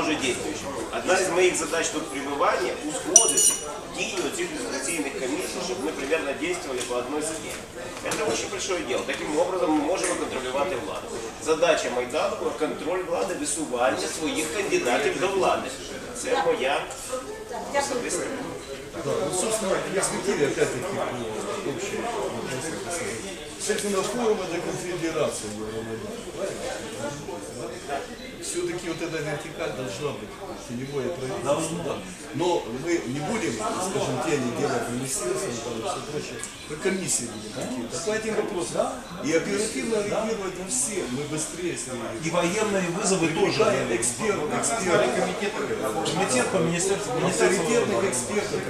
вже діюча. Одна з моїх задач тут пребування узгодити дію цих ілюстраційних комісій, щоб ми примерно действовали по одной схемі. Это очень большое дело. Таким образом ми можемо контролювати владу. Задача Майдану – контроль влади, висування своїх кандидатів до влади. Це моя особиста. Да, вот, собственно, перспективе, опять-таки, по общей сказать. Собственно, форум это конфедерация? Все-таки вот эта вертикаль должна быть, теневое правительство, да. Но мы не будем, скажем, тени делать и все прочее, мы комиссии будем какие-то по этим вопросам. И оперативно реагировать на все, мы быстрее среагируем. И военные вызовы тоже. Привлекаем экспертов, экспертов, Комитет по министерству, авторитетных экспертов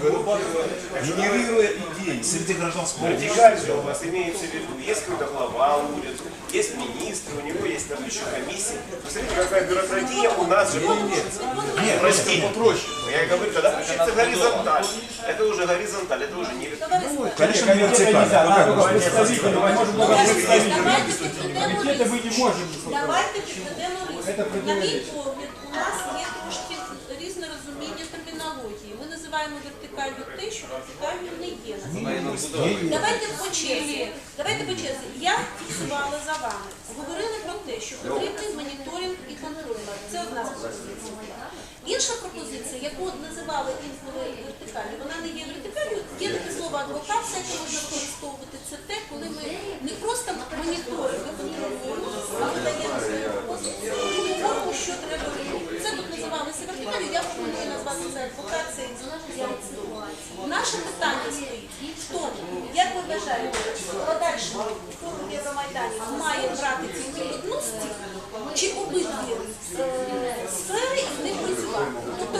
вырабатывая, генерируя идеи. среди гражданского общества. Вертикаль у вас имеется в виду. Есть какой-то глава уряда, есть министр, у него есть там еще комиссия. Посмотрите, какая бюрократия у нас же. Нет, Простите. Попроще. Я и говорю, когда включится горизонталь, это уже горизонталь, это уже не вертикаль. конечно, не вертикально. Давайте підведемо Комітети ми не можемо. Давайте підведемо риску. На мій погляд, у нас є називаємо вертикалью те, що вертикалью не є. Давайте по черзі. Давайте по черзі. Я фіксувала за вами. Говорили про те, що потрібний моніторинг і контроль. Це одна з пропозицій. Інша пропозиція, яку називали інколи вертикалью, вона не є вертикалью. Є таке слово адвокація, яке можна використовувати. Це те, коли ми не просто моніторимо, контролюємо, а видаємо свою пропозицію і говоримо, що треба робити. Це тут називалося вертикалью. Я пропоную назвати це адвокацією. Я цитую. Наше питання стоїть в тому, як форум Євромайдані має брати тільки одну з цих, чи обидві е, сфери і них працювати? Тобто,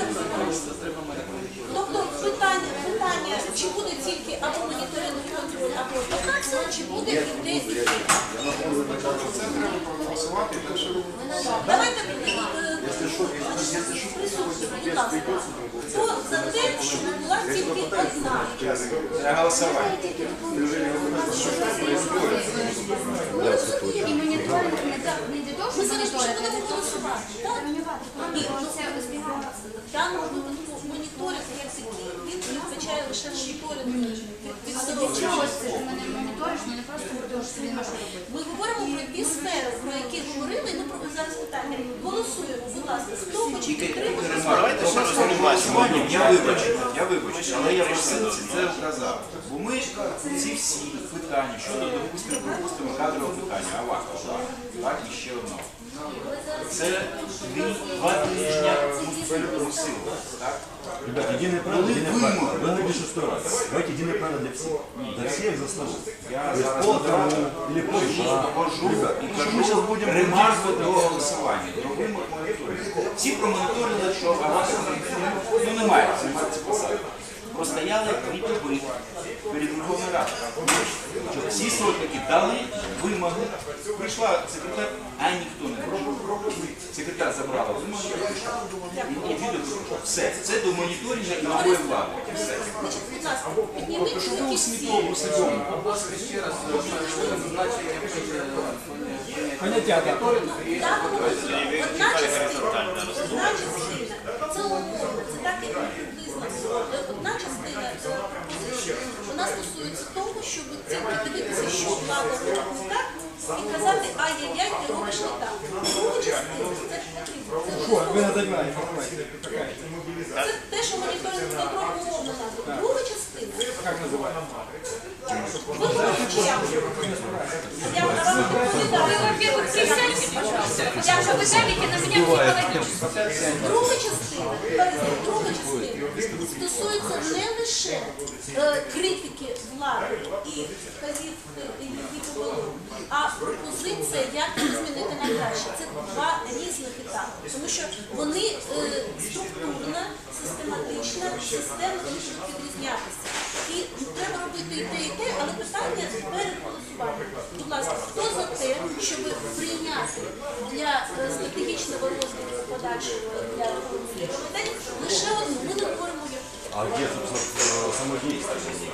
тобто питання, питання, чи буде тільки або моніторинг контроль, або адвокація, чи буде і те, і те. Давайте е, присутні, будь ласка. Хто за те, щоб була тільки одна? І моніторинг не для того, щоб зараз моніторити, голосувати. Ну. В даному випадку як такий, він лише моніторинг від- Для мене моніториш, ну не просто він може робити. Ми про сфери, про які говорили, ну ми про зараз питання. Голосуємо, будь ласка, хто хоче підтримати. Давайте ще раз. Я вибачу, я вибачу, але я просилці це вказав. Бо ми ці всі питання щодо, допустимо, припустимо, кадрового питання, Авакова, так, і ще одного. Це два тижні ми просили, так? Ребят, единое правило, единое правило. Вы напишите сто раз. Давайте единое правило для всех. Для всех за столом. Я То есть зараз по одному или по два. кажу і мы кажу сейчас будем ремарку до голосування. Всі промоніторили, що Авакова ну, немає займатися посади. Простояли дві доби перед Верховною Радою. Всі сотники дали вимоги. Прийшла секретар, а ніхто не прийшов. Секретар забрала прийшло. Все. Це до моніторингу і нової влади. Все. Що ви руки у всі. свідому, свідому? Поняття так. В даному випадку одна частина, одна частина, це умовно, це так як визнано. Одна частина е, вона стосується того, щоб тільки дивитися, що влада робить не так, і казати, ай-яй-яй, ти робиш не так. Це те, що моніторинг умовно названо. Друга частина. Во-первых, присядьте, пожалуйста. Я же вы давите на меня психологически. Друга частина, друга частина стосується не лише е, критики влади і вказівки її повелу, а пропозиція, як її змінити на краще. Це два різних етапи, тому що вони е, структурно, систематично, системно будуть відрізнятися. І треба робити і те, і те, але питання перед голосуванням. Будь ласка, хто за те, щоб прийняти для е, стратегічного розвитку подальшого для Євромайдану лише одну. Ми не говоримо як А где, собственно, само действие?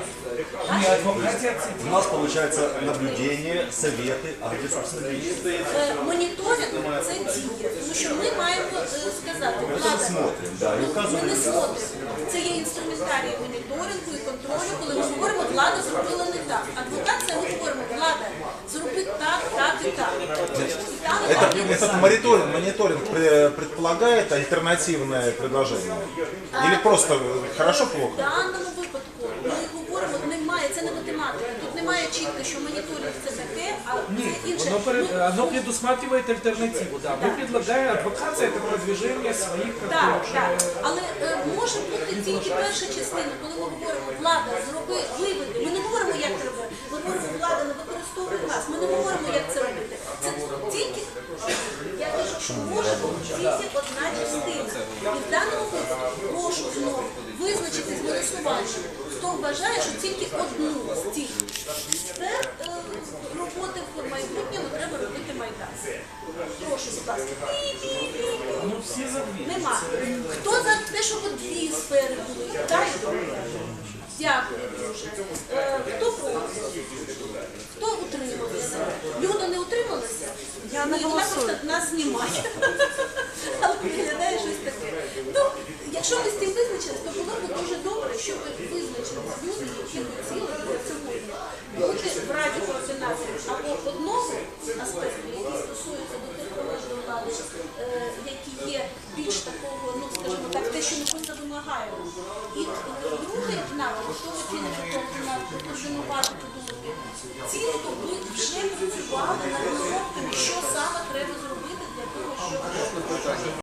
Ні, адвокація це У нас получается наблюдение, советы, а где, собственно, действие? Е, моніторинг це діє. Тому що ми маємо е, сказати, влада, смотрим, да, и ну, ми указываем. не смотримо. Це є інструментарій моніторингу і контролю, коли ми говоримо, влада зробила не так. Адвокація ми говоримо, влада зроби так, так і так. І там, і так, і Этот так. мониторинг, мониторинг пре- предполагает альтернативное предложение? Или просто хорошо-плохо? В даному чітко, що моніторинг це таке, а це інше. Оно, пре- Ну, оно предусматривает альтернативу, да. Мы предлагаем, адвокация это продвижение своих как Так, бы, так. уже- Але е, може бути тільки перша частина, коли ми говоримо, влада зроби, виведи. Ми не говоримо, як це робити. Ми говоримо, влада не використовує газ. Ми не говоримо, як це робити. Це тільки, я кажу, що може бути тільки одна частина. І в даному випадку прошу знову визначити з голосуванням, хто вважає, що тільки одну з цих ласка. Ну. Нема. Хто за те, щоб дві сфери були? Так? Дякую дуже. Е, хто проти? Хто утримався? Люда не утрималася? Я не вона просто нас знімає. Просто вимагаємо. І е, другий напрямок, що ви ціни на координувати, подумати, цілку ви вже працювали над розробками, що саме треба зробити для того, щоб